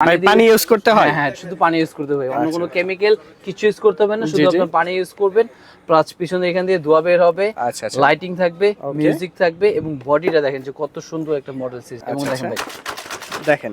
দিয়ে- পানি ইউজ করতে হয়? হ্যাঁ হ্যাঁ শুধু পানি ইউজ করতে হবে। অন্য আচ্ছা। কোনো কেমিক্যাল কিছু ইউজ করতে হবে না শুধু জি। আপনার পানি ইউজ করবেন প্লাস পিছনে এখান দিয়ে ধোয়া বের হবে আচ্ছা আচ্ছা। লাইটিং থাকবে মিউজিক থাকবে এবং বডিটা দেখেন যে কত সুন্দর একটা মডেল সিস্টেম এবং আচ্ছা, দেখেন ভাই। দেখেন।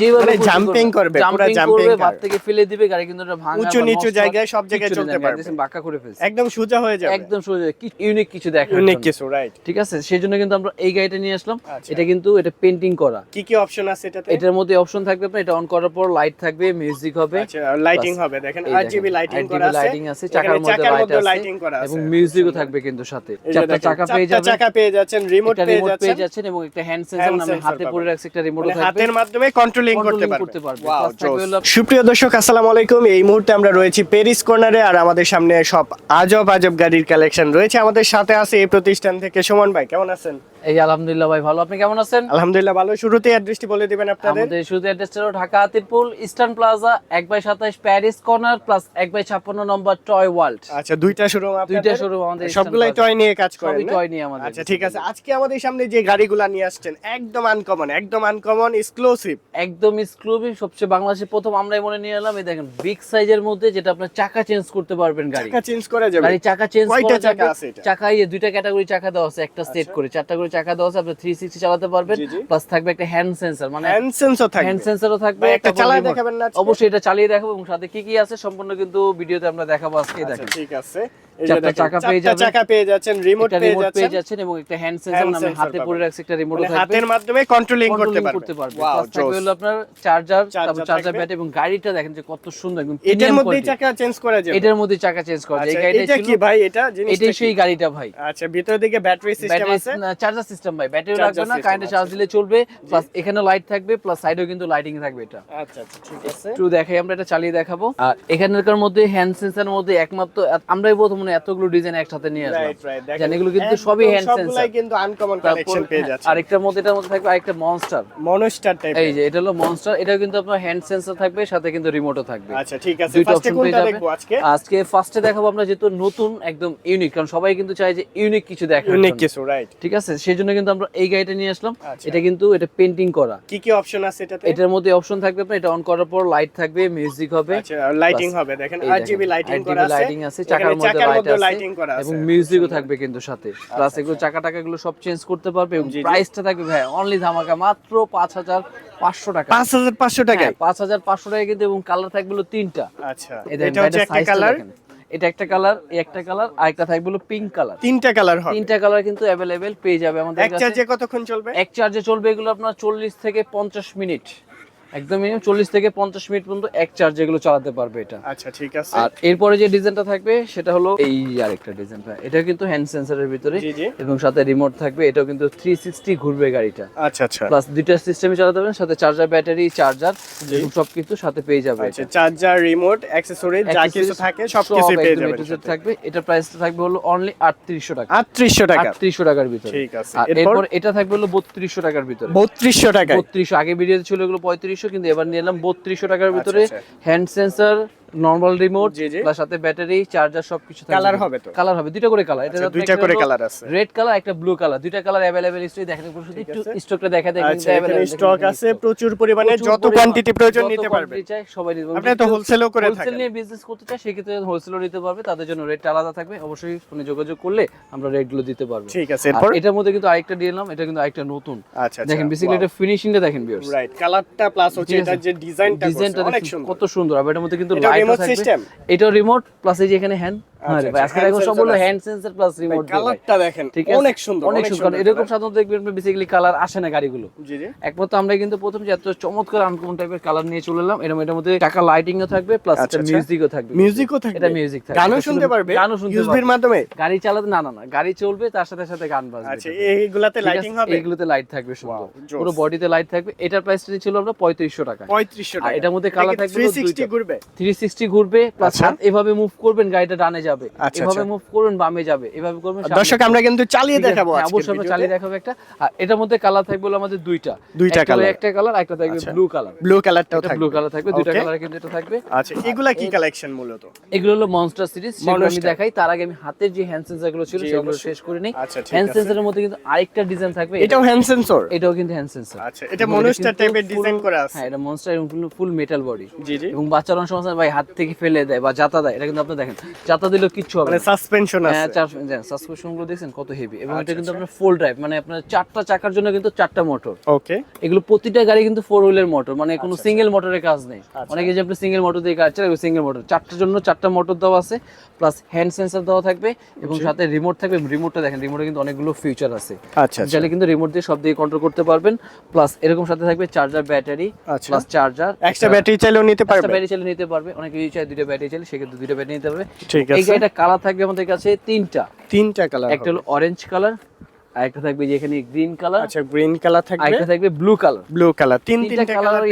যেভাবে মানে খুশি jumping করবে, পুরা jumping করবে। বাদ থেকে ফেলে দিবে গাড়ি কিন্তু এটা ভাঙা উঁচু নিচু জায়গায় সব জায়গায় চলতে পারবে। বাঁকা করে ফেলছে। একদম সোজা হয়ে যাবে। একদম সোজা ইউনিক কিছু দেখা ইউনিক কিছু রাইট ঠিক আছে? সেই জন্য কিন্তু আমরা এই গাড়িটা নিয়ে আসলাম। আচ্ছা। এটা কিন্তু এটা পেন্টিং করা। কি কি অপশন আছে এটাতে? এটার মধ্যে অপশন থাকবে আপনার এটা অন করার পর লাইট থাকবে মিউজিক হবে। আচ্ছা লাইটিং হবে। দেখেন আরজিবি লাইটিং করা আছে। লাইটিং আছে চাকার মধ্যে লাইট আছে লাইটিং করা আছে। এবং মিউজিকও থাকবে কিন্তু সাথে। চারটা চাকা পেয়ে যাবেন চাকা পেয়ে যাচ্ছেন রিমোট পেয়ে যাচ্ছেন এবং একটা হ্যান্ড সেন্সর আমি হাতে পরে। রাখছি একটা রিমোট মানে থাকবে হাতের মাধ্যমে কন্ট্রোলিং করতে পারবে। সুপ্রিয় দর্শক আসসালামু আলাইকুম। এই মুহূর্তে আমরা রয়েছি পেরিস কর্নারে আর আমাদের সামনে সব আজব আজব গাড়ির কালেকশন রয়েছে। আমাদের সাথে আছে এই প্রতিষ্ঠান থেকে সুমন ভাই। কেমন আছেন? এই আলহামদুলিল্লাহ ভাই ভালো। আপনি কেমন আছেন? আলহামদুলিল্লাহ ভালো। শুরুতে অ্যাড্রেসটি বলে দিবেন আপনাদের। আমাদের শুধু অ্যাড্রেসটা হলো Dhaka Hatirpool eastern plaza by সাতাশ প্যারিস কর্নার প্লাস বাই ছাপ্পান্ন নম্বর টয় ওয়ার্ল্ড আচ্ছা দুইটা শোরুম দুইটা আমাদের সবগুলাই টয় নিয়ে কাজ সবই টয় নিয়ে আমাদের আচ্ছা ঠিক আছে। আজকে আমাদের সামনে যে গাড়িগুলা নিয়ে আসছেন একদম আনকমন একদম আনকমন এক্সক্লুসিভ একদম এক্সক্লুসিভ সবচেয়ে বাংলাদেশে প্রথম আমরাই মনে নিয়ে এলাম। এই দেখেন বিগ সাইজের মধ্যে যেটা আপনার চাকা চেঞ্জ করতে পারবেন গাড়ি। চাকা চেঞ্জ করা যাবে। গাড়ি চাকা চেঞ্জ করা চাকা আছে এটা? চাকা দুইটা ক্যাটাগরি চাকা দেওয়া আছে একটা সেট আচ্ছা। করে চারটা করে চাকা দেওয়া আছে আপনি 360 চালাতে পারবেন। প্লাস থাকবে একটা হ্যান্ড সেন্সর মানে হ্যান্ড সেন্সর থাকবে। হ্যান্ড সেন্সরও থাকবে একটা চালায়। দেখাবেন না অবশ্যই এটা চালিয়ে দেখাবো এবং সাথে কি কি আছে সম্পূর্ণ কিন্তু ভিডিওতে আমরা দেখাবো আজকে আচ্ছা, দেখেন। ঠিক আছে। এই যে চারটা দেখেন, চাকা পেয়ে যাবেন। চাকা পেয়ে যাচ্ছেন রিমোট পেয়ে রিমোট পেয়ে যাচ্ছেন। যাচ্ছেন এবং একটা হ্যান্ড সেন্সর আমি হাতে পরে রাখছি একটা রিমোটও থাকবে। হাতের মাধ্যমে কন্ট্রোলিং করতে Controlling করতে পারবে প্লাস থাকবে হলো আপনার চার্জার তারপর চার্জার থাকবে। এবং গাড়িটা দেখেন যে কত সুন্দর একদম এটার মধ্যেই চাকা চেঞ্জ করা যাবে। এটার মধ্যে চাকা চেঞ্জ করা যায় এই গাড়িটা কি ভাই? এটা জিনিসটা এটাই সেই গাড়িটা ভাই। আচ্ছা ভিতর দিকে ব্যাটারি সিস্টেম আছে? চার্জার সিস্টেম ভাই। ব্যাটারি লাগবে না কারেন্টে চার্জ দিলে চলবে প্লাস এখানে লাইট থাকবে প্লাস সাইডেও কিন্তু লাইটিং থাকবে এটা। আচ্ছা আচ্ছা ঠিক আছে। একটু দেখাই আমরা এটা চালিয়ে দেখাবো। আর এখানকার মধ্যে হ্যান্ড সেন্সরের মধ্যে একমাত্র আমরাই প্রথম মনে এতগুলো ডিজাইন একসাথে নিয়ে আসলাম। জানেন এগুলো কিন্তু সবই হ্যান্ড সেন্সর সবগুলাই কিন্তু আনকমন কালেকশন পেয়ে যাচ্ছে আরেকটার মধ্যে এটার মধ্যে থাকবে আরেকটা মনস্টার মনস্টার টাইপ এই যে এটা হলো মনস্টার এটা কিন্তু আপনার হ্যান্ড সেন্সর থাকবে সাথে কিন্তু রিমোটও থাকবে। আচ্ছা ঠিক আছে ফার্স্টে কোনটা দেখব আজকে? আজকে ফার্স্টে দেখাবো আমরা যেহেতু নতুন একদম ইউনিক কারণ সবাই কিন্তু চায় যে ইউনিক কিছু দেখার ইউনিক কিছু রাইট ঠিক আছে সেই জন্য কিন্তু আমরা এই গাড়িটা নিয়ে আসলাম। আচ্ছা। এটা কিন্তু এটা পেন্টিং করা। কি কি অপশন আছে এটাতে? এটার মধ্যে অপশন থাকবে আপনার এটা অন করার পর লাইট থাকবে মিউজিক হবে। আচ্ছা লাইটিং হবে দেখেন আরজিবি লাইটিং করা আছে। লাইটিং আছে চাকার মধ্যে লাইট করা আছে। এবং মিউজিকও থাকবে কিন্তু সাথে। প্লাস আচ্ছা, এগুলো চাকা টাকাগুলো সব চেঞ্জ করতে পারবে এবং। প্রাইসটা থাকবে ভাই অনলি ধামাকা মাত্র পাঁচ হাজার পাঁচশো টাকা। পাঁচ হাজার পাঁচশো টাকা হ্যাঁ, পাঁচ হাজার পাঁচশো টাকা কিন্তু এবং কালার থাকবে তিনটা। আচ্ছা এটা হচ্ছে একটা কালার। এটা একটা কালার এই একটা কালার আর একটা থাকবে হলো পিঙ্ক কালার। তিনটা কালার হবে। তিনটা কালার কিন্তু অ্যাভেলেবেল পেয়ে যাবে আমাদের এক চার্জে কতক্ষণ চলবে? এক চার্জে চলবে এগুলো আপনার চল্লিশ থেকে পঞ্চাশ মিনিট। একদম মিনিমাম চল্লিশ থেকে পঞ্চাশ মিনিট পর্যন্ত এক চার্জে এগুলো চালাতে পারবে এটা। আচ্ছা ঠিক আছে। আর এরপরে যে ডিজাইনটা থাকবে সেটা হলো এই আরেকটা ডিজাইনটা এটা কিন্তু হ্যান্ড সেন্সরের ভিতরে এবং সাথে রিমোট থাকবে। এটাও কিন্তু থ্রি সিক্সটি ঘুরবে গাড়িটা। আচ্ছা আচ্ছা। প্লাস দুইটা সিস্টেমে চালাতে পারবেন সাথে চার্জার ব্যাটারি চার্জার এবং সব কিছু সাথে পেয়ে যাবে আচ্ছা চার্জার রিমোট অ্যাকসেসরি যা কিছু থাকে সব কিছু পেয়ে যাবেন সাথে। থাকবে। এটা প্রাইসটা থাকবে হলো অনলি আটত্রিশশো টাকা। আটত্রিশশো টাকা। আটত্রিশশো টাকার ভিতরে। ঠিক আছে। এরপর? এটা থাকবে হলো বত্রিশশো টাকার ভিতরে। বত্রিশশো টাকা বত্রিশশো। আগে ভিডিওতে ছিল এগুলো পঁয়ত্রিশশো কিন্তু এবার নিয়ে এলাম বত্রিশশো টাকার ভিতরে আচ্ছা। Hand sensor নর্মাল রিমোট জি, জি। তার সাথে ব্যাটারি চার্জার সবকিছু Colour হবে তো? কালার হবে দুইটা করে কালার এটা আচ্ছা, দুইটা করে কালার আছে রেড কালার একটা ব্লু কালার দুইটা কালার अवेलेबल স্টক দেখেন একটু শুধু একটু আছে। স্টকটা দেখা দেয় আচ্ছা এখানে স্টক আছে প্রচুর পরিমাণে যত কোয়ান্টিটি প্রয়োজন নিতে পারবে চাই সবাই নিতে পারবে আপনি তো হোলসেলও করে হোলসেল থাকেন নিয়ে বিজনেস করতে চায় সেক্ষেত্রে হোলসেলও নিতে পারবে তাদের জন্য রেটটা আলাদা থাকবে অবশ্যই ফোনে যোগাযোগ করলে আমরা রেটগুলো দিতে পারবো ঠিক আছে আর এরপর এটার মধ্যে কিন্তু আরেকটা দিয়ে এলাম এটা কিন্তু আরেকটা নতুন আচ্ছা আচ্ছা দেখেন বেসিক্যালি এটা ফিনিশিংটা দেখেন ভিউয়ার্স রাইট কালারটা প্লাস হচ্ছে ঠিক এটার আছে। যে ডিজাইনটা ডিজাইনটা অনেক দেখুন সুন্দর কত সুন্দর আর এটার মধ্যে কিন্তু এটা লাইট system? এটাও রিমোট প্লাস এই যে এখানে হ্যান্ড রে ভাই আজকে দেখো সব হলো হ্যান্ড সেন্সর প্লাস রিমোট কালারটা দেখেন অনেক সুন্দর অনেক সুন্দর। এরকম সাধারণত দেখবেন বেসিক্যালি কালার আসে না গাড়িগুলো। জি জি। একমাত্র আমরা কিন্তু প্রথম যে এত চমৎকার আনকমন টাইপের কালার নিয়ে চলে এলাম এরকম এটার মধ্যে টাকা লাইটিংও থাকবে প্লাস আচ্ছা, আচ্ছা। মিউজিকও থাকবে মিউজিকও থাকবে। এটা মিউজিক থাকবে। গানও শুনতে পারবে গানও শুনতে ইউএসবির মাধ্যমে। গাড়ি চালাতে না না না গাড়ি চলবে তার সাথে সাথে গান বাজবে। আচ্ছা এইগুলাতে লাইটিং আছে? হবে? এইগুলোতে লাইট থাকবে সুন্দর। পুরো বডিতে লাইট থাকবে। এটার প্রাইসটা ছিল আমরা পঁয়ত্রিশশো টাকা পঁয়ত্রিশশো আর টাকা এটার মধ্যে কালার থাকবে 360 ঘুরবে। প্লাস। এভাবে মুভ করবেন গাড়িটা ডানে যাবে যাবে। আচ্ছা, এভাবে আচ্ছা। মুভ করবেন বামে যাবে। এভাবে করবেন দর্শক আমরা কিন্তু চালিয়ে দেখাবো হ্যাঁ, অবশ্যই আমরা চালিয়ে দেখাবো একটা। আর এটার মধ্যে কালার থাকবে হলো আমাদের দুইটা। দুইটা colour। একটা কালার একটা থাকবে আচ্ছা। ব্লু কালার ব্লু কালারটাও থাকবে। ব্লু কালার থাকবে দুইটা কালার কিন্তু এটা থাকবে। আচ্ছা এগুলা কি কালেকশন মূলত? এগুলো হলো মনস্টার সিরিজ সেগুলো আমি দেখাই তার আগে আমি হাতের যে হ্যান্ড সেন্সরগুলো ছিল সেগুলো শেষ করে নিই। আচ্ছা, হ্যান্ড আছে। সেন্সরের মধ্যে কিন্তু আরেকটা ডিজাইন থাকবে এটাও হ্যান্ড সেন্সর এটাও কিন্তু হ্যান্ড সেন্সর আচ্ছা এটা মনস্টার টাইপের ডিজাইন করা আছে। হ্যাঁ এটা মনস্টার এবং ফুল মেটাল বডি জি জি। এবং বাচ্চারা অনেক সময় ভাই হাত থেকে ফেলে দেয় বা জাতা দেয় এটা কিন্তু আপনি দেখেন। জাতা দিলেও কিচ্ছু হবে মানে সাসপেনশন হ্যাঁ আছে। সাসপেনশনগুলো দেখছেন কত হেভি এবং এটা আচ্ছা, কিন্তু আপনার ফুল ড্রাইভ মানে আপনার চারটা চাকার জন্য কিন্তু চারটা মোটর ওকে এগুলো প্রতিটা গাড়ি কিন্তু ফোর হুইলের মোটর মানে কোনো আচ্ছা, সিঙ্গেল মোটরের কাজ নেই। আচ্ছা। অনেকে যে আপনি সিঙ্গেল মোটর দিয়ে গাড়ি চালাবে সিঙ্গেল মোটর চারটার জন্য চারটা মোটর দেওয়া আছে প্লাস হ্যান্ড সেন্সর দেওয়া থাকবে এবং সাথে রিমোট থাকবে। রিমোটটা দেখেন রিমোটে কিন্তু অনেকগুলো ফিচার আছে। আচ্ছা আচ্ছা। চাইলে কিন্তু রিমোট দিয়ে সব দিয়ে কন্ট্রোল করতে পারবেন প্লাস এরকম সাথে থাকবে চার্জার ব্যাটারি আচ্ছা। প্লাস চার্জার এক্সট্রা ব্যাটারি চাইলেও নিতে পারবে। ব্যাটারি চাইলে নিতে পারবে। অনেকে চায় দুইটা ব্যাটারি চাইলে সেক্ষেত্রে দুইটা ব্যাটারি নিতে পারবে। ঠিক এই গাড়িটা কালার থাকবে আমাদের কাছে তিনটা। তিনটা কালার একটা হলো অরেঞ্জ কালার আর একটা থাকবে যে এখানে গ্রিন কালার আচ্ছা গ্রিন কালার থাকবে। একটা থাকবে ব্লু কালার ব্লু কালার তিন তিনটা কালার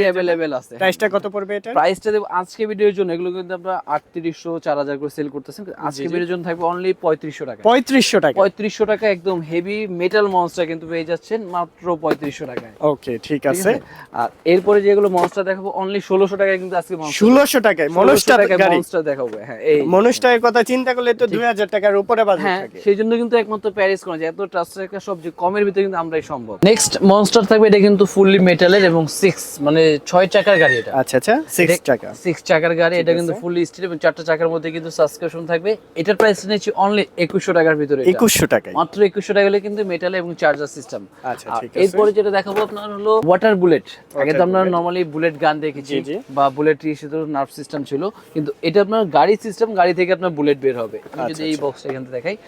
আছে। প্রাইসটা কত পড়বে এটা? প্রাইসটা দেবো আজকে ভিডিওর জন্য এগুলো কিন্তু আমরা আটত্রিশশো চার হাজার করে সেল করতেছেন। আজকে ভিডিওর জন্য থাকবে অনলি পঁয়ত্রিশশো টাকা। পঁয়ত্রিশশো টাকা। পঁয়ত্রিশশো টাকা একদম হেভি মেটাল মনস্টার কিন্তু পেয়ে যাচ্ছেন মাত্র পঁয়ত্রিশশো টাকায়। ওকে ঠিক আছে। আর এরপরে যেগুলো মনস্টার দেখাবো অনলি ষোলোশো টাকায় কিন্তু আজকে ষোলোশো টাকায় মনুষ্টার গাড়ি। মনস্টার দেখাবো হ্যাঁ এই মনুষ্টার কথা চিন্তা করলে তো দুই হাজার টাকার উপরে বাজেট হ্যাঁ থাকে। সেই জন্য কিন্তু একমাত্র প্যারিস করা যায়। এত ট্রাস্টের একটা সবজি কমের ভিতরে কিন্তু আমরাই সম্ভব। নেক্সট মনস্টার থাকবে এটা কিন্তু ফুললি মেটালের এবং সিক্স মানে ছয় চাকার গাড়ি এটা। আচ্ছা আচ্ছা সিক্স টাকা সিক্স চাকার গাড়ি এটা কিন্তু ফুললি স্টিল এবং চারটা চাকার মধ্যে কিন্তু সাবস্ক্রিপশন থাকবে। এটার প্রাইস নিচ্ছি অনলি একুশশো টাকার ভিতরে একুশশো টাকায়। মাত্র একুশশো টাকা হলে কিন্তু মেটাল এবং চার্জার সিস্টেম আচ্ছা এরপরে যেটা দেখাবো আপনার হলো ওয়াটার বুলেট আগে তো আমরা নর্মালি বুলেট গান দেখেছি। বা বুলেট নার্ভ সিস্টেম ছিল। কিন্তু এটা আপনার গাড়ি সিস্টেম গাড়ি থেকে আপনার বুলেট বের হবে। যদি আচ্ছা, এই বক্সটা এখান থেকে দেখাই।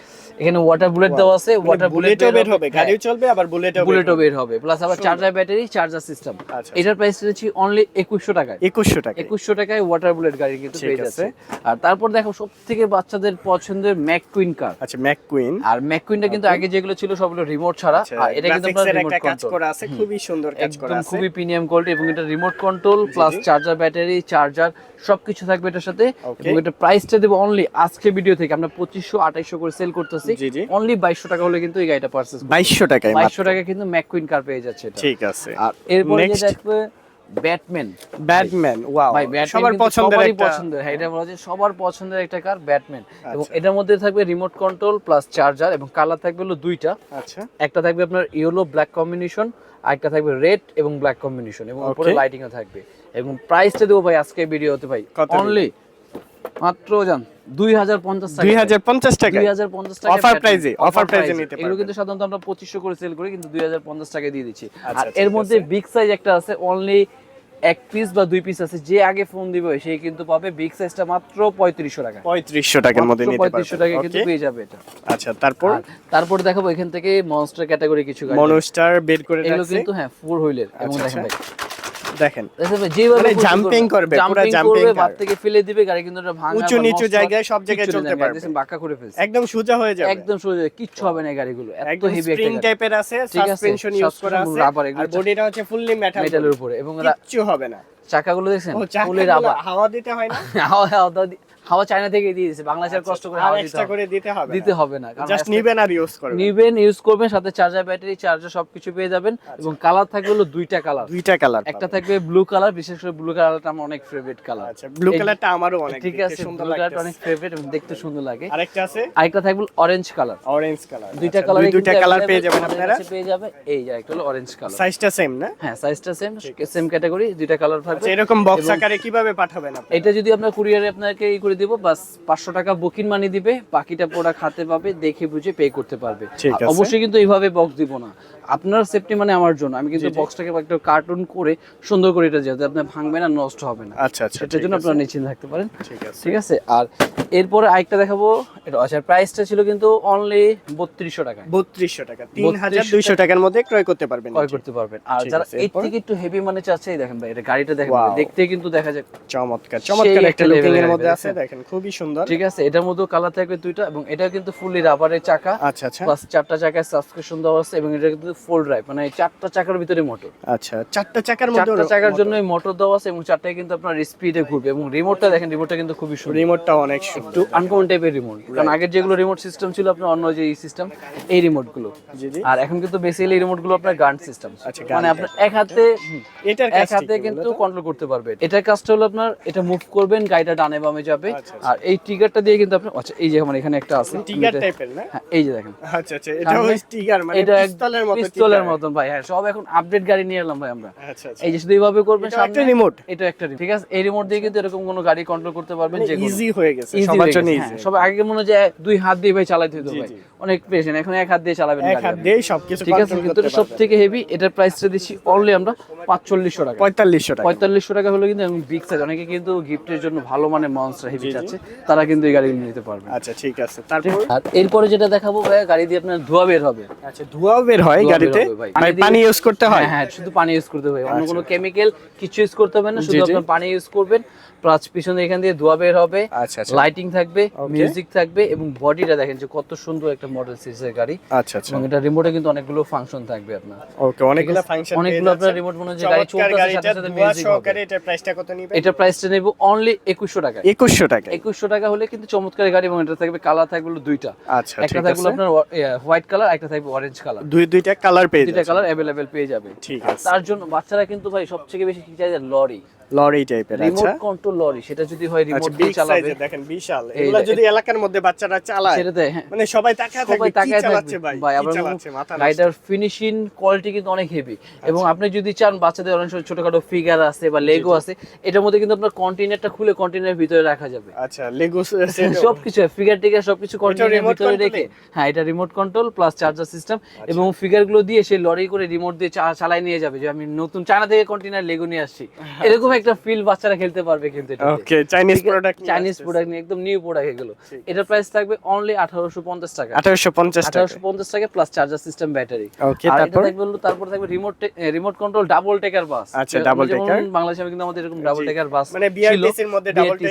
এখানে ওয়াটার বুলেট দেওয়া আছে ওয়াটার বুলেট বুলেটও বের হবে গাড়িও চলবে আবার বুলেটও বুলেটও বের হবে প্লাস আবার চার্জার ব্যাটারি চার্জার সিস্টেম আচ্ছা, এটার প্রাইস দিচ্ছি অনলি একুশশো টাকায়। একুশশো টাকা একুশশো টাকায় ওয়াটার বুলেট গাড়ি কিন্তু পেয়ে যাচ্ছে। আর তারপর দেখো সব থেকে বাচ্চাদের পছন্দের ম্যাক কুইন কার আচ্ছা ম্যাক কুইন আর ম্যাক কুইনটা কিন্তু আগে যেগুলো ছিল সবগুলো রিমোট ছাড়া আর এটা কিন্তু আপনার রিমোট কাজ করা আছে খুবই সুন্দর কাজ করা একদম আছে। খুবই প্রিমিয়াম কোয়ালিটি এবং এটা remote control plus charger battery charger সবকিছু থাকবে এটার সাথে. এবং এটা প্রাইসটা দেবো অনলি আজকে ভিডিও থেকে। আমরা পঁচিশশো আঠাইশো করে সেল করতেছি। অনলি বাইশশো টাকা হলে কিন্তু এই গাড়িটা টাকায়। টাকা কিন্তু কার পেয়ে যাচ্ছে এটা। ঠিক আছে। আর এরপরে যে দেখবে ব্যাটম্যান ব্যাটম্যান ওয়াও ভাই সবার পছন্দের একটা পছন্দের। হ্যাঁ এটা বলা যায় সবার পছন্দের একটা কার ব্যাটম্যান এবং আচ্ছা। এটার মধ্যে থাকবে রিমোট কন্ট্রোল প্লাস চার্জার এবং কালার থাকবে হলো দুইটা। আচ্ছা। একটা থাকবে আপনার ইয়েলো ব্ল্যাক কম্বিনেশন আর একটা থাকবে রেড এবং ব্ল্যাক কম্বিনেশন এবং উপরে. লাইটিংও থাকবে। এবং প্রাইসটা দেবো ভাই আজকে ভিডিওতে ভাই অনলি মাত্র জান দুই হাজার পঞ্চাশ টাকা দুই হাজার পঞ্চাশ টাকা দুই হাজার পঞ্চাশ টাকা Offer Batman। price এ, offer Offer price এ price এ। নিতে এগুলো কিন্তু সাধারণত আমরা পঁচিশশো করে সেল করি কিন্তু দুই হাজার পঞ্চাশ টাকা দিয়ে দিচ্ছি। আর এর মধ্যে বিগ সাইজ একটা আছে অনলি এক পিস বা দুই পিস আছে যে আগে ফোন দিবে সে কিন্তু পাবে বিগ সাইজটা মাত্র পঁয়ত্রিশশো টাকা পঁয়ত্রিশশো টাকার মধ্যে নিতে পঁয়ত্রিশশো টাকা কিন্তু পেয়ে যাবে এটা। আচ্ছা তারপর? তারপর দেখাবো এখান থেকে মনস্টার ক্যাটাগরি কিছু মনোস্টার বের করে এগুলো কিন্তু হ্যাঁ ফোর হুইলের এবং দেখেন। দেখেন। যেভাবে জাম্পিং করবে, পুরো jumping করবে। বাদ থেকে ফেলে দিবে গাড়ি কিন্তু এটা ভাঙা উঁচু নিচু জায়গায় সব জায়গায় চলতে পারবে। বাঁকা করে ফেলছে। একদম সোজা হয়ে যাবে। একদম সোজা কিচ্ছু হবে না গাড়িগুলো। এত একদম একটা স্প্রিং টাইপের আছে সাসপেনশন ইউজ করা আছে আর বডিটা হচ্ছে ফুললি মেটাল মেটালের উপরে। এবং কিচ্ছু হবে না। চাকাগুলো দেখছেন? ফুলের আবার হাওয়া দিতে হয় না? হাওয়া হাওয়া হাওয়া চায়না থেকে দিয়ে দিয়েছে। বাংলাদেশের কষ্ট করে হাওয়া দিতে করে দিতে হবে দিতে হবে না জাস্ট নিবেন আর ইউজ করবেন। নিবেন ইউজ করবেন সাথে চার্জার ব্যাটারি চার্জার সবকিছু পেয়ে যাবেন এবং কালার থাকবে হলো দুইটা কালার দুইটা কালার একটা থাকবে ব্লু কালার বিশেষ করে ব্লু কালারটা আমার অনেক ফেভারিট কালার আচ্ছা ব্লু কালারটা আমারও অনেক ঠিক আছে ব্লু কালারটা অনেক ফেভারিট এবং দেখতে সুন্দর লাগে। আরেকটা আছে? আরেকটা থাকবে অরেঞ্জ কালার অরেঞ্জ কালার দুইটা কালার দুইটা কালার পেয়ে যাবেন আপনারা? পেয়ে যাবে এই যে একটা হলো অরেঞ্জ কালার সাইজটা সেম না? হ্যাঁ সাইজটা সেম সেম ক্যাটাগরি দুইটা কালার থাকবে। আচ্ছা এরকম বক্স আকারে কীভাবে পাঠাবেন আপনি এটা যদি আপনার কুরিয়ারে আপনাকে ই করে দিব বাস পাঁচশো টাকা বুকিং মানি দিবে বাকিটা প্রোডাক্ট হাতে পাবে দেখে বুঝে পে করতে পারবে। অবশ্যই কিন্তু এইভাবে বক্স দিব না। আপনার সেফটি মানে আমার জন্য। আমি কিন্তু বক্সটাকে একটা কার্টুন করে সুন্দর করে এটা যাতে আপনার ভাঙবে না নষ্ট হবে না। আচ্ছা আচ্ছা সেটার জন্য আপনারা নিশ্চিন্ত থাকতে পারেন। ঠিক আছে। ঠিক আছে? আর এরপরে আরেকটা দেখাবো। এটা আচ্ছা প্রাইসটা ছিল কিন্তু অনলি বত্রিশশো টাকা। বত্রিশশো টাকা। তিন হাজার দুইশো টাকার মধ্যে ক্রয় করতে পারবেন ক্রয় করতে পারবেন। আর যারা এর থেকে একটু হেভি মানে চাচ্ছে দেখেন ভাই এটা গাড়িটা দেখেন দেখতে কিন্তু দেখা যায় চমৎকার চমৎকার একটা লুকিং এর মধ্যে আছে দেখেন। খুবই সুন্দর। ঠিক আছে এটার মধ্যেও কালার থাকবে দুইটা এবং এটা কিন্তু ফুললি রাবারের চাকা। আচ্ছা আচ্ছা। প্লাস চারটা চাকায় সাবস্ক্রিপশন দেওয়া আছে এবং এটা কিন্তু ফুল ড্রাইভ মানে চারটা চাকার ভিতরে মোটর আচ্ছা চারটা চাকার মধ্যে চারটা চাকার জন্য মোটর দেওয়া আছে এবং চারটায় কিন্তু আপনার স্পিডে ঘুরবে এবং রিমোটটা দেখেন রিমোটটা কিন্তু খুবই সুন্দর। রিমোটটা অনেক সুন্দর। একটু আনকমন টাইপের রিমোট কারণ আগের যেগুলো রিমোট সিস্টেম ছিল আপনার অন্য যে সিস্টেম এই রিমোটগুলো। আর এখন কিন্তু বেসিক্যালি এই রিমোটগুলো আপনার গান সিস্টেম আচ্ছা, মানে আপনার এক হাতে এটার এক হাতে কিন্তু কন্ট্রোল করতে পারবে। এটার কাজটা হলো আপনার এটা মুভ করবেন গাড়িটা ডানে বামে যাবে। আচ্ছা, আর এই ট্রিগারটা দিয়ে কিন্তু আপনি আচ্ছা এই যে আমার এখানে একটা আছে। টিগার টাইপের না? হ্যাঁ এই যে দেখেন। আচ্ছা আচ্ছা এটা ওই টিগার মানে এটা পিস্তলের মতো পিস্তলের। মতন ভাই হ্যাঁ সব এখন আপডেট গাড়ি নিয়ে এলাম ভাই আমরা। আচ্ছা আচ্ছা। এই যে শুধু এইভাবে করবেন সামনে remote? এটা একটা ঠিক আছে এই রিমোট দিয়ে কিন্তু এরকম কোনো গাড়ি কন্ট্রোল করতে পারবেন যে ইজি হয়ে গেছে সবার জন্য ইজি সব আগে মনে হয় যে দুই হাত দিয়ে ভাই চালাইতে হতো ভাই। অনেক পেশেন্ট এখন এক হাত দিয়ে চালাবেন এক হাত দিয়ে সবকিছু ঠিক আছে কিন্তু সব থেকে হেভি এটার প্রাইসটা দিচ্ছি অনলি আমরা পাঁচচল্লিশশো টাকা। 4500 টাকা। পঁয়তাল্লিশশো টাকা হলো কিন্তু বিগ সাইজ অনেকে কিন্তু গিফটের জন্য ভালো মানে মনস্টার হেভি চাচ্ছে তারা কিন্তু এই গাড়িগুলো নিতে পারবে। আচ্ছা ঠিক আছে। তারপর? আর এরপরে যেটা দেখাবো ভাই গাড়ি দিয়ে আপনার ধোয়া বের হবে। আচ্ছা ধোঁয়াও বের হয় গাড়িতে। ভাই। পানি ইউজ করতে হয়? হ্যাঁ হ্যাঁ শুধু পানি ইউজ করতে হবে অন্য কোনো কেমিক্যাল কিছু ইউজ করতে হবে না শুধু পানি ইউজ করবেন প্লাস পিছনে এখান দিয়ে ধোয়া বের হবে। আচ্ছা আচ্ছা। লাইটিং থাকবে মিউজিক থাকবে এবং বডিটা দেখেন যে কত সুন্দর একটা মডেল সিরিজের গাড়ি। আচ্ছা আচ্ছা। এবং এটা রিমোটে কিন্তু অনেকগুলো ফাংশন থাকবে আপনার। ওকে অনেকগুলো ফাংশন অনেকগুলো আপনার রিমোট মনে যে গাড়ি চলতেছে সাথে সাথে মিউজিক হবে। এটার প্রাইসটা কত নিবে? এটা প্রাইসটা নেব অনলি একুশশো টাকা 2100 টাকা একুশশো টাকা হলে কিন্তু চমৎকার গাড়ি এবং এটা থাকবে কালার থাকবে দুইটা। আচ্ছা একটা থাকবে আপনার হোয়াইট কালার একটা থাকবে অরেঞ্জ কালার দুই দুইটা কালার পেয়ে যাবে দুইটা কালার অ্যাভেলেবেল পেয়ে যাবে। ঠিক আছে। তার জন্য বাচ্চারা কিন্তু ভাই সবথেকে বেশি কি চাই লরি। লরি টাইপের আচ্ছা। রিমোট কন্ট্রোল লরি সেটা যদি হয় আচ্ছা রিমোট দিয়ে চালাবে। দেখেন বিশাল। এগুলা যদি এলাকার মধ্যে বাচ্চারা চালায় সেটাতে হ্যাঁ। মানে সবাই তাকায় থাকবে সবাই কি তাকায় চালাচ্ছে ভাই ভাই আবার। গাড়িটার ফিনিশিং কোয়ালিটি কিন্তু অনেক হেভি এবং আপনি যদি চান বাচ্চাদের অনেক সময় ছোটখাটো ফিগার আছে বা লেগো আছে এটার মধ্যে কিন্তু আপনার কন্টেনারটা খুলে কন্টেনারের ভিতরে রাখা যাবে। আচ্ছা লেগো সবকিছু ফিগার টিগার সবকিছু remote ভিতরে রেখে হ্যাঁ এটা remote control plus charger system এবং ফিগারগুলো দিয়ে সেই লরি করে রিমোট দিয়ে চালায় নিয়ে যাবে। যে আমি নতুন চায়না থেকে কন্টেনার লেগো নিয়ে আসছি। এরকম একটা ফিল বাচ্চারা খেলতে পারবে কিন্তু এটাতে। Okay Chinese product Chinese product নিয়ে একদম নিউ প্রোডাক্ট এগুলো। এটার প্রাইস থাকবে অনলি আঠারোশো পঞ্চাশ টাকা। 1850 টাকা। আঠারোশো পঞ্চাশ টাকা প্লাস চার্জার সিস্টেম ব্যাটারি এটা তারপর? থাকবে তারপর থাকবে remote remote control double decker bus আচ্ছা, double taker। বাংলাদেশে কিন্তু আমাদের এরকম ডাবল টেকার বাস মানে বিআরটিসি এর মধ্যে ডাবল জি।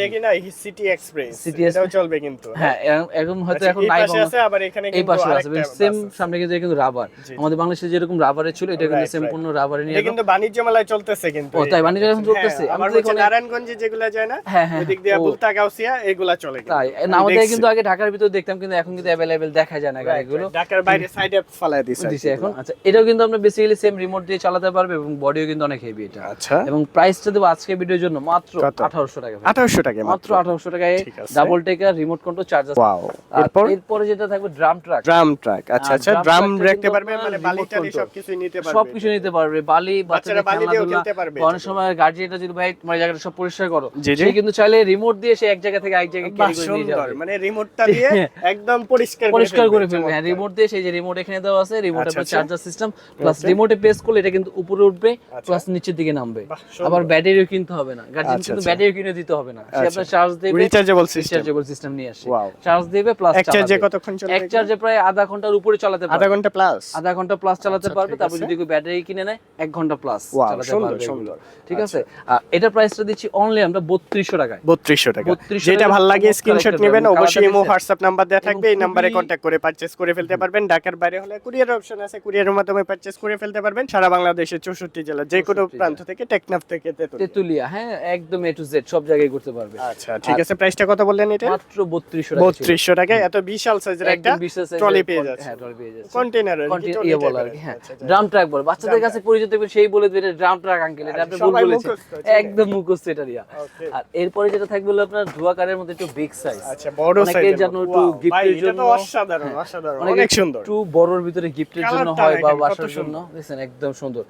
দেখি না সিটি এক্সপ্রেস এটাও চলবে কিন্তু। হ্যাঁ এরকম- হয়তো আচ্ছা, এখন নাই আছে আবার এখানে এই পাশে আছে সেম সামনে কিন্তু কিন্তু রাবার আমাদের বাংলাদেশে যেরকম রাবারের ছিল এটা কিন্তু সেম পূর্ণ রাবারে নিয়ে কিন্তু বাণিজ্য মেলায় চলতেছে কিন্তু ও, তাই বাণিজ্য চলতেছে? হ্যাঁ, আমার তো এখানে- নারায়ণগঞ্জে যেগুলা যায় না হ্যাঁ, হ্যাঁ, ওই দিক দিয়ে। বুলতা গাউসিয়া এগুলা চলে। তাই। না আমাদের কিন্তু আগে ঢাকার ভিতর দেখতাম কিন্তু এখন কিন্তু অ্যাভেলেবেল দেখা যায় না গাড়িগুলো। ঢাকার বাইরে সাইডে ফালাই দিছে দিছে এখন। আচ্ছা এটাও কিন্তু আমরা বেসিক্যালি সেম রিমোট দিয়ে চালাতে পারবে এবং বডিও কিন্তু অনেক হেভি এটা। আচ্ছা। এবং প্রাইসটা দেবো আজকে ভিডিওর জন্য মাত্র কত? আঠারোশো টাকা 1800 টাকা মাত্র। আঠারোশো টাকায় double decker remote control charger wow এরপর? এরপরে যেটা থাকবে ড্রাম ট্রাক ড্রাম ট্রাক আচ্ছা আচ্ছা ড্রাম রাখতে পারবে? মানে remote বালি টালি সবকিছু নিতে পারবে। সবকিছু নিতে পারবে। বালি বাচ্চাদের বালি খেলনাধুলা। খেলতে পারবে। অনেক সময় গার্জিয়ানটা যদি ভাই তোমার জায়গাটা সব পরিষ্কার করো। সে কিন্তু চাইলে রিমোট দিয়ে সে এক জায়গা থেকে এক জায়গায় ক্যারি করে নিয়ে যাবে। মানে রিমোটটা দিয়ে একদম পরিষ্কার পরিষ্কার করে ফেলবে। হ্যাঁ রিমোট দিয়ে সেই যে রিমোট এখানে দেওয়া আছে রিমোট আচ্ছা, আপনার আচ্ছা। চার্জার সিস্টেম প্লাস রিমোটে প্রেস করলে এটা কিন্তু উপরে উঠবে প্লাস নিচের দিকে নামবে। আবার ব্যাটারিও কিনতে হবে না। গার্জিয়ান আচ্ছা, কিন্তু আচ্ছা। ব্যাটারিও কিনে দিতে হবে না। সে আচ্ছা। আপনার চার্জ দেবে রিচার্জেবল সিস্টেম রিচার্জেবল সিস্টেম নিয়ে আসে। চার্জ দেবে প্লাস এক চার্জে কতক্ষণ চলবে এক চার্জে প্রায় আধা ঘণ্টার উপরে চালাতে আধা ঘণ্টা প্লাস আধা ঘণ্টা প্লাস চালাতে পারবে। ঠিক তারপর যদি কেউ ব্যাটারি কিনে নেয় এক ঘণ্টা প্লাস চালাতে সুন্দর, পারবে ঠিক আছে আর এটা প্রাইসটা দিচ্ছি অনলি আমরা বত্রিশশো টাকায়। 3200 টাকা। যেটা ভালো লাগে স্ক্রিনশট নেবেন অবশ্যই ইমো হোয়াটসঅ্যাপ নাম্বার দেওয়া থাকবে এই নাম্বারে কন্ট্যাক্ট করে পারচেজ করে ফেলতে পারবেন। ঢাকার বাইরে হলে কুরিয়ার অপশন আছে কুরিয়ারের মাধ্যমে পারচেজ করে ফেলতে পারবেন। সারা বাংলাদেশের চৌষট্টি জেলা যে কোনো প্রান্ত থেকে টেকনাফ থেকে তেতুলিয়া। হ্যাঁ একদম এ টু জেড সব জায়গায় করতে পারবে। আচ্ছা ঠিক আছে প্রাইসটা কত বললেন এটা? মাত্র বত্রিশশো টাকা ছিল। বত্রিশশো টাকায় এত বিশাল সাইজের একটা ট্রলি পেয়ে যাচ্ছে হ্যাঁ ট্রলি পেয়ে যাচ্ছে Container- ইয়ে বলে আর কি, হ্যাঁ ড্রাম ট্রাক বলে। বাচ্চাদের কাছে পরিচিত সেই বলে দেবে ড্রাম ট্রাক আঙ্কেল এটা আপনি ভুল সবাই একদম মুখস্থ এটা Okay. আর এরপরে যেটা থাকবে হলো আপনার ধোয়া কারের মধ্যে একটু বিগ সাইজ আচ্ছা বড় অনেকে সাইজের যেন একটু গিফটের এটা জন্য তো অসাধারণ অসাধারণ অনেক সুন্দর। একটু বড়র ভিতরে গিফটের জন্য হয় বা বাসার জন্য। দেখছেন একদম সুন্দর।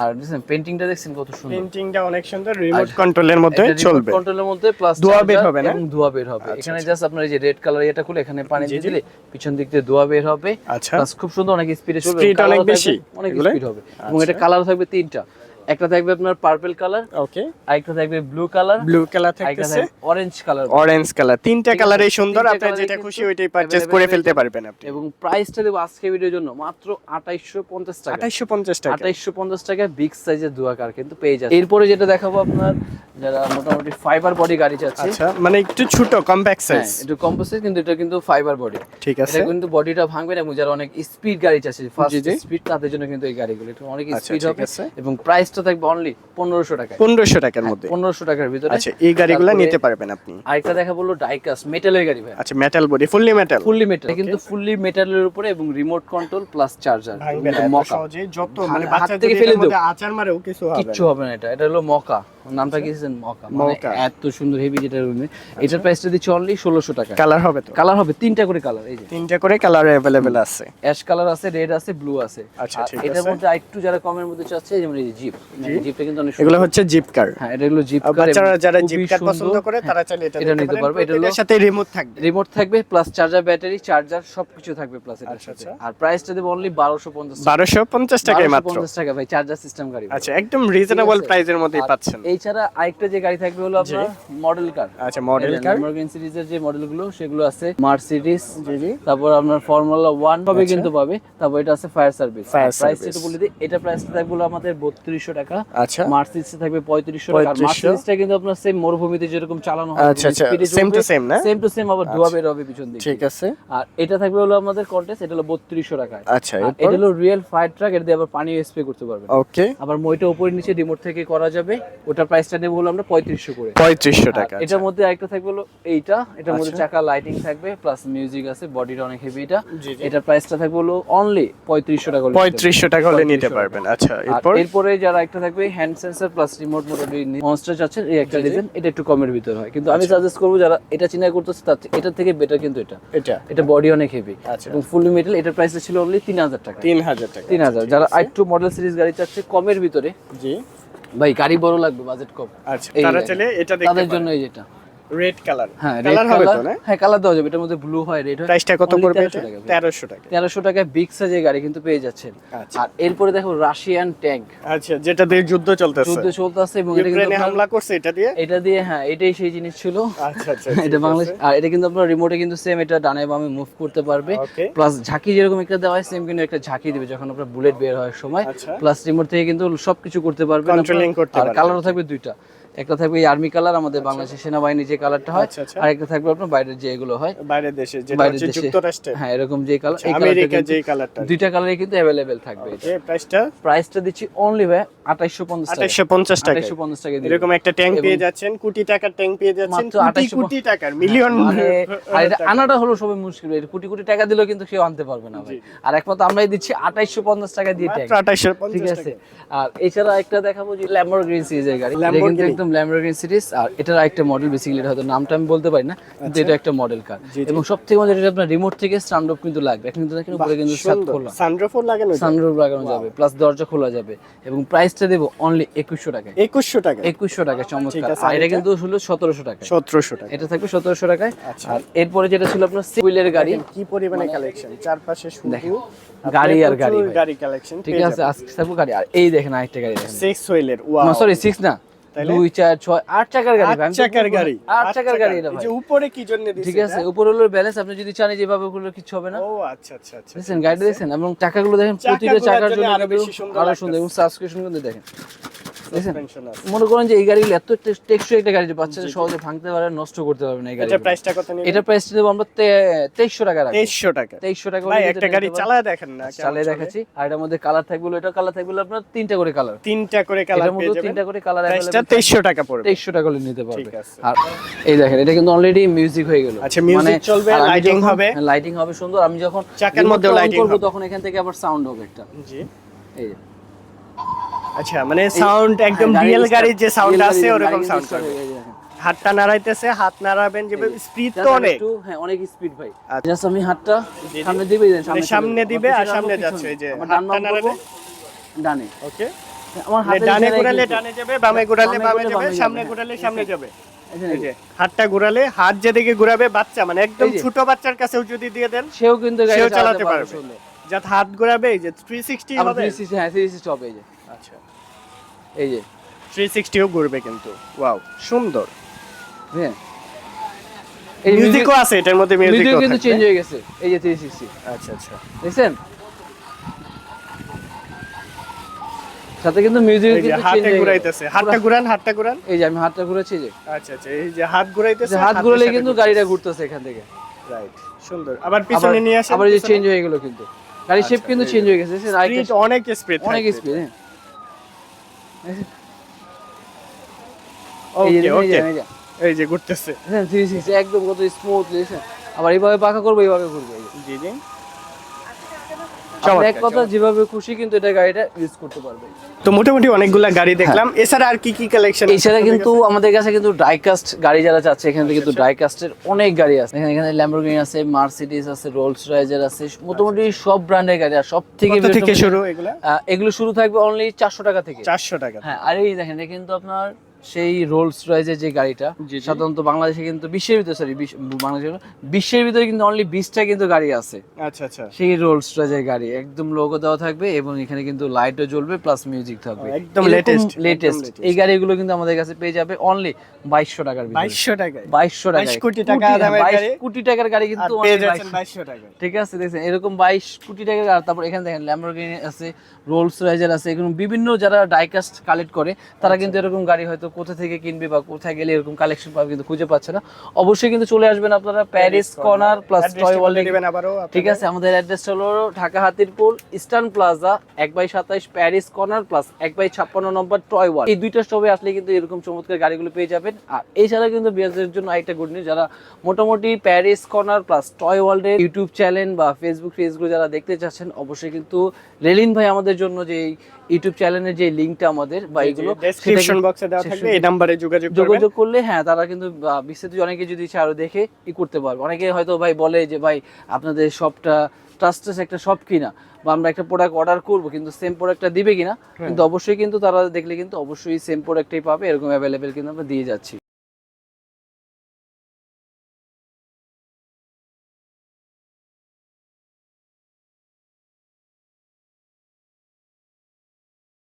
আর দেখছেন পেন্টিংটা দেখছেন কত সুন্দর। পেন্টিংটা অনেক সুন্দর রিমোট কন্ট্রোলের মধ্যে চলবে। কন্ট্রোলের মধ্যে প্লাস ধোঁয়া বের হবে না? ধোয়া বের হবে। এখানে জাস্ট আপনার এই যে রেড কালার এটা খুলে এখানে পানি দিয়ে দিলে পিছন দিক দিয়ে ধোয়া বের হবে। আচ্ছা। খুব সুন্দর অনেক স্পিডে চলবে। Colour অনেক বেশি। অনেক স্পিড হবে। এবং এটা কালার থাকবে তিনটা। একটা থাকবে আপনার পার্পল কালার ওকে আরেকটা থাকবে ব্লু কালার ব্লু কালার থাকতেছে। অরেঞ্জ কালার অরেঞ্জ কালার তিনটা কালারই সুন্দর তিনটা যেটা খুশি ওইটাই পারচেজ করে ফেলতে। পারবেন আপনি। এবং প্রাইসটা দেবো আজকে ভিডিওর জন্য মাত্র আঠাইশশো পঞ্চাশ টাকা। 2850 টাকা। আঠাইশশো পঞ্চাশ টাকা বিগ সাইজের দুয়া কার কিন্তু পেয়ে যাচ্ছে এরপরে যেটা দেখাবো আপনার যারা মোটামুটি ফাইবার বডি গাড়ি চাচ্ছে। আচ্ছা মানে একটু ছোট কম্প্যাক্ট হ্যাঁ সাইজ একটু কম্পোজিট কিন্তু এটা কিন্তু ফাইবার বডি ঠিক আছে। এটা কিন্তু বডিটা ভাঙবে না এবং যারা অনেক স্পিড গাড়ি চাচ্ছে ফাস্ট। স্পিড তাদের জন্য কিন্তু এই গাড়িগুলো। একটু অনেক আচ্ছা, স্পিড হবে আছে। এবং প্রাইসটা থাকবে অনলি পনেরোশো টাকা পনেরোশো টাকার মধ্যে। পনেরোশো টাকার ভিতরে। আচ্ছা এই গাড়িগুলো নিতে পারবেন আপনি। আরেকটা দেখা বলল ডাইকাস মেটালের গাড়ি ভাই। আচ্ছা metal body fully metal fully metal কিন্তু ফুললি মেটালের উপরে এবং রিমোট কন্ট্রোল প্লাস চার্জার মকা। যত মানে বাচ্চা থেকে ফেলে দেব। আচার মারেও কিছু হবে কিচ্ছু হবে না এটা। এটা হলো মকা। নামটা কি দিয়েছেন মকা। মানে এত সুন্দর হেভি যেটা রুমে এটার প্রাইসটা দিচ্ছি অনলি ষোলোশো টাকা কালার হবে তো? কালার হবে তিনটা করে কালার এই যে। তিনটা করে কালার অ্যাভেলেবেল আছে। অ্যাশ কালার আছে রেড আছে ব্লু আছে। আচ্ছা, এটার। মধ্যে আরেকটু যারা কমের মধ্যে চাচ্ছে যেমন এই জিপ জিপটা কিন্তু অনেক এগুলো হচ্ছে জিপ কার হ্যাঁ এটা হলো জিপ কার বাচ্চারা যারা জিপ কার পছন্দ করে হ্যাঁ, তারা চাইলে এটা এটা নিতে পারবে। এটা হলো- সাথে রিমোট থাকবে। রিমোট থাকবে প্লাস চার্জার ব্যাটারি চার্জার সবকিছু থাকবে প্লাস এটার আচ্ছা, সাথে। আচ্ছা। আর প্রাইসটা দেবো অনলি বারোশো পঞ্চাশ বারোশো পঞ্চাশ টাকায় মাত্র। পঞ্চাশ টাকা ভাই চার্জার সিস্টেম গাড়ি আচ্ছা একদম রিজনেবল। প্রাইসের মধ্যেই পাচ্ছেন। এছাড়া আরেকটা যে গাড়ি থাকবে হলো আপনার মডেল কার আচ্ছা মডেল কার ল্যাম্বরগিনি সিরিজের যে মডেলগুলো সেগুলো আছে মার্সিডিজ জি তারপর আপনার ফর্মুলা ওয়ান পাবে। কিন্তু পাবে। তারপর এটা আছে ফায়ার সার্ভিস প্রাইস। যেটা বলে দিই এটা প্রাইসটা থাকবে আমাদের বত্রিশশো টাকা। আচ্ছা। মার্সিডিজ থাকবে পঁয়ত্রিশশো টাকা। 3500 মার্সিডিজটা কিন্তু আপনার সেম মরুভূমিতে যেরকম চালানো হয় আচ্ছা, আচ্ছা, same to same না? সেম টু সেম আবার ধোয়া বের হবে পিছন দিকে। ঠিক আছে। আর এটা থাকবে হলো আমাদের কন্টেস্ট এটা হলো বত্রিশশো টাকায়। আচ্ছা এটা হলো রিয়েল ফায়ার ট্রাক এটা দিয়ে আবার পানি স্প্রে করতে পারবেন। ওকে আবার মইটা উপরে নিচে রিমোট থেকে করা যাবে ওটার প্রাইসটা নেব হলো আমরা পঁয়ত্রিশশো করে। পঁয়ত্রিশশো টাকা এটার মধ্যে আরেকটা থাকবে হলো এইটা এটার মধ্যে আচ্ছা। চাকা লাইটিং থাকবে প্লাস মিউজিক আছে বডিটা অনেক হেভি এটা। এটার প্রাইসটা থাকবে হলো অনলি পঁয়ত্রিশশো টাকা করে পঁয়ত্রিশশো টাকা হলে নিতে পারবেন। আচ্ছা এরপরে যারা একটা থাকবে হ্যান্ড সেন্সার প্লাস রিমোট মোটামুটি মনস্টার চাচ্ছেন এই একটা ডিজাইন এটা একটু কমের ভিতর হয়। কিন্তু আচ্ছা। আমি সাজেস্ট করব যারা এটা চিন্তা করতেছে তার এটা থেকে বেটার কিন্তু এটা। এটা? এটা বডি অনেক হেভি আচ্ছা। এবং ফুল মেটাল এটার প্রাইস ছিল অনলি তিন হাজার টাকা। তিন হাজার টাকা। তিন হাজার। যারা একটু মডেল সিরিজ গাড়ি চাচ্ছে কমের ভিতরে। জি। ভাই গাড়ি বড় লাগবে বাজেট কম। আচ্ছা তারা চলে এটা তাদের জন্য এই যেটা রেড কালার হ্যাঁ কালার হবে তো না? হ্যাঁ কালার দেওয়া যাবে এটার মধ্যে ব্লু হয় রেড হয়। প্রাইসটা কত Only পড়বে 1300 টাকা। বিগ সাইজের গাড়ি কিন্তু পেয়ে যাচ্ছেন। আচ্ছা। আর এরপরে দেখো রাশিয়ান ট্যাঙ্ক আচ্ছা যেটা দিয়ে যুদ্ধ চলতেছে। যুদ্ধ চলতেছে এবং এটা কিন্তু হামলা করছে এটা দিয়ে? এটা দিয়ে হ্যাঁ এটাই সেই জিনিস ছিল। আচ্ছা আচ্ছা এটা বাংলাদেশ আর এটা কিন্তু আপনার রিমোটে কিন্তু সেম এটা ডানে বামে মুভ করতে পারবে। প্লাস ঝাঁকি যেরকম একটা দেওয়া হয় সেম কিন্তু একটা ঝাঁকি দিবে যখন আপনার বুলেট বের হওয়ার সময়। আচ্ছা। প্লাস রিমোট থেকে কিন্তু সবকিছু করতে পারবে। Controlling করতে আর কালারও থাকবে দুইটা। একটা থাকবে এই আর্মি কালার আমাদের বাংলাদেশের সেনাবাহিনী যে কালারটা হয় আচ্ছা, আচ্ছা। আর একটা থাকবে আপনার বাইরের যে এগুলো হয়। বাইরের দেশে যেটা বাইরের হচ্ছে দেশে। যুক্তরাষ্ট্রে। হ্যাঁ এরকম যে কালার এই আমেরিকা যে কালারটা দুইটা কালারই কিন্তু অ্যাভেলেবেল থাকবে। এই প্রাইসটা প্রাইসটা দিচ্ছি অনলি ভাই আঠাইশশো পঞ্চাশ টাকা। আঠাইশো পঞ্চাশ টাকা আঠাইশশো পঞ্চাশ টাকা দিয়ে। এরকম একটা ট্যাঙ্ক পেয়ে যাচ্ছেন কোটি টাকার ট্যাঙ্ক পেয়ে যাচ্ছেন মাত্র কোটি কোটি টাকার মিলিয়ন মানে আর এটা আনাটা হলো সবাই মুশকিল এটা কোটি কোটি টাকা দিলেও কিন্তু কেউ আনতে পারবে না ভাই। আর একমাত্র আমরাই দিচ্ছি আঠাইশশো পঞ্চাশ টাকা দিয়ে মাত্র আঠাইশো ঠিক আছে। আর এছাড়া একটা দেখাবো যে ল্যাম্বরগিনি সিরিজের গাড়ি। Lamborghini? একদম ল্যাম্বরগিনি সিরিজ আর এটার একটা মডেল বেসিক্যালি এটা হয়তো নামটা আমি বলতে পারি না কিন্তু এটা একটা মডেল কার আচ্ছা। এবং সবথেকে মজার এটা আপনার রিমোট থেকে আপ কিন্তু লাগবে। এখন কিন্তু দেখেন উপরে কিন্তু খোলা। সানরুফও লাগানো সানরুফ লাগানো যাবে প্লাস দরজা খোলা যাবে এবং প্রাইসটা দেবো অনলি একুশশো টাকায়। একুশশো টাকা একুশশো টাকা চমৎকার। আর এটা? কিন্তু হলো সতেরোশো টাকা সতেরোশো টাকা এটা থাকবে সতেরোশো টাকায়। আচ্ছা। আর এরপরে যেটা ছিল আপনার সিভিলের গাড়ি। কি পরিমাণে কালেকশন চারপাশে শুধু গাড়ি আর গাড়ি গাড়ি কালেকশন ঠিক আছে আজকে থাকব গাড়ি। আর এই দেখেন আরেকটা গাড়ি দেখেন। সিক্স হুইলের ওয়াও সরি সিক্স না? দুই চার ছয় আট চাকার গাড়ি আট চাকার গাড়ি। আট চাকার গাড়ি এটা ভাই। উপরে কি জন্য দিছে ঠিক আছে উপর হলো ব্যালেন্স আপনি যদি চান যেভাবে করলে কিছু হবে না। ও আচ্ছা আচ্ছা আচ্ছা দেখছেন গাড়িটা দেখছেন এবং চাকাগুলো দেখেন প্রতিটা চাকার জন্য আরও বেশি সুন্দর আরও সুন্দর এবং সাবস্ক্রিপশন কিন্তু দেখেন। মনে করেন যে এই গাড়িগুলো এত টেকসই একটা গাড়ি বাচ্চারা সহজে ভাঙতে পারে নষ্ট করতে পারবে না এই গাড়ি এটা প্রাইসটা কত নিয়ে এটা প্রাইস দেবো আমরা তেইশশো টাকা রাখব। তেইশশো টাকা। তেইশশো টাকা ভাই একটা গাড়ি। চালায় দেখেন না চালিয়ে দেখাচ্ছি। আর এটার মধ্যে কালার থাকবে এটা কালার থাকবে আপনার তিনটা করে কালার তিনটা করে কালার পেয়ে মধ্যে যাবেন। তিনটা করে কালার প্রাইসটা তেইশশো টাকা পড়বে। তেইশশো টাকা হলে নিতে পারবে। আর এই দেখেন এটা কিন্তু অলরেডি মিউজিক হয়ে গেল। আচ্ছা, music চলবে, lighting হবে। লাইটিং হবে সুন্দর। আমি যখন চাকার on lighting করব। তখন এখান থেকে আবার সাউন্ড হবে একটা। জি। এই। আচ্ছা মানে সাউন্ড একদম হ্যাঁ, রিয়েল গাড়ির যে সাউন্ড আছে ওরকম সাউন্ড হয়ে দেখেন। হাতটা নাড়াইতেছে হাত নাড়াবেন যে স্পিড তো অনেক। হ্যাঁ অনেক স্পিড ভাই। আচ্ছা। জাস্ট আমি হাতটা সামনে দিবে মানে চলে সামনে দিবে আর সামনে যাচ্ছে, এই যে হাতটা করব, নাড়ালে? ডানে। ওকে। ডানে ঘোরালে ডানে যাবে বামে ঘোরালে বামে বামে যাবে সামনে ঘোরালে। সামনে যাবে। এই যে হাতটা ঘোরালে হাত যেদিকে ঘোরাবে বাচ্চা মানে একদম ছোট বাচ্চার কাছেও যদি দিয়ে দেন সেও কিন্তু সেও চালাতে চালাতে পারবে। পারবে। যাতে হাত ঘোরাবে এই যে থ্রি আবার হবে? 360 হ্যাঁ 360 হবে এই যে। আচ্ছা। এই যে। ঘুরবে কিন্তু। ওয়াও সুন্দর। হ্যাঁ। এই মিউজিকও আছে এটার মধ্যে মিউজিকও কিন্তু চেঞ্জ হয়ে গেছে। এই যে 360 আচ্ছা আচ্ছা। দেখছেন? সাথে কিন্তু মিউজিক কিন্তু হাতে চেঞ্জ ঘুরাইতেছে। হাতটা ঘুরান হাতটা ঘুরান। এই যে আমি হাতটা ঘুরেছি যে। আচ্ছা আচ্ছা এই যে হাত ঘুরাইতেছে হাত ঘুরলে কিন্তু গাড়িটা ঘুরতেছে এখান থেকে। রাইট সুন্দর। আবার পিছনে নিয়ে আসেন আবার এই যে চেঞ্জ হয়ে গেল কিন্তু। গাড়ির শেপ আচ্ছা, কিন্তু চেঞ্জ হয়ে গেছে? অনেক স্পিড অনেক হ্যাঁ। ওকে ওকে এই যে। এই যে। ঘুরতেছে। দেখছেন, 360 একদম কত স্মুথ দেখছেন আবার এইভাবে পাকা করব এইভাবে ঘুরবে জি জি। এক কথা যেভাবে খুশি কিন্তু এটা গাড়িটা ইউজ করতে পারবে তো মোটামুটি অনেকগুলা গাড়ি দেখলাম। এছাড়া আর কি কি কালেকশন এছাড়া কিন্তু আমাদের কাছে কিন্তু ডাইকাস্ট গাড়ি যারা চাচ্ছে এখানে কিন্তু ডাইকাস্টের অনেক গাড়ি আছে। এখানে এখানে ল্যাম্বরগিনি আছে মার্সিডিজ আছে রোলস রয়েজের আছে মোটামুটি সব ব্র্যান্ডের গাড়ি। আর সব থেকে থেকে শুরু এগুলা? এগুলো শুরু থাকবে অনলি চারশো টাকা থেকে। চারশো টাকা। হ্যাঁ আর এই দেখেন কিন্তু আপনার সেই রোলস রয়েজের যে গাড়িটা। সাধারণত বাংলাদেশে কিন্তু বিশ্বের ভিতরে সরি বাংলাদেশে বিশ্বের ভিতরে কিন্তু অনলি বিশটা কিন্তু গাড়ি আছে। আচ্ছা আচ্ছা। সেই রোলস রয়েজের গাড়ি একদম লোগো দেওয়া থাকবে এবং এখানে কিন্তু লাইটও জ্বলবে প্লাস মিউজিক থাকবে। একদম একদম লেটেস্ট এই গাড়িগুলো কিন্তু আমাদের কাছে পেয়ে যাবে অনলি বাইশশো টাকার বাইশশো টাকায়? বাইশশো টাকা 22 কোটি টাকা গাড়ি। কোটি টাকার গাড়ি কিন্তু বাইশশো টাকায়। ঠিক আছে দেখছেন এরকম বাইশ কোটি টাকার আর তারপর এখানে দেখেন ল্যাম্বরগিনি আছে রোলস রয়েজের আছে এরকম বিভিন্ন যারা ডাইকাস্ট কালেক্ট করে তারা কিন্তু এরকম গাড়ি হয়তো কোথা থেকে কিনবে বা কোথায় গেলে এরকম কালেকশন পাবে কিন্তু খুঁজে পাচ্ছে না। অবশ্যই কিন্তু চলে আসবেন আপনারা Paris corner plus toy world ঠিক আছে আমাদের অ্যাড্রেসটা হলো ঢাকা হাতিরপুল ইস্টার্ন প্লাজা এক বাই সাতাইশ প্যারিস কর্নার প্লাস এক বাই ছাপ্পান্ন নম্বর টয় ওয়ার্ল্ড এই দুইটা স্টপে আসলে কিন্তু এরকম চমৎকার গাড়িগুলো পেয়ে যাবেন। আর এছাড়া কিন্তু বিয়াজের জন্য আরেকটা গুড নিউজ যারা মোটামুটি প্যারিস কর্নার প্লাস টয় ওয়ার্ল্ডের ইউটিউব চ্যানেল বা ফেসবুক পেজগুলো যারা দেখতে চাচ্ছেন অবশ্যই কিন্তু রেলিন ভাই আমাদের জন্য যে ইউটিউব চ্যানেলের যে লিঙ্কটা আমাদের বা এগুলো ডেসক্রিপশন বক্সে দেওয়া থাকবে। এই নম্বরে যোগাযোগ যোগাযোগ করলে হ্যাঁ তারা কিন্তু বিস্তারিত অনেকে যদি ইচ্ছা আরও দেখে ই করতে পারবে। অনেকে হয়তো ভাই বলে যে ভাই আপনাদের সবটা ট্রাস্টেস একটা সব কিনা বা আমরা একটা প্রোডাক্ট অর্ডার করব কিন্তু সেম প্রোডাক্টটা দিবে কিনা? কিন্তু অবশ্যই কিন্তু তারা দেখলে কিন্তু অবশ্যই সেম প্রোডাক্টটাই পাবে এরকম অ্যাভেলেবেল কিন্তু আমরা দিয়ে যাচ্ছি।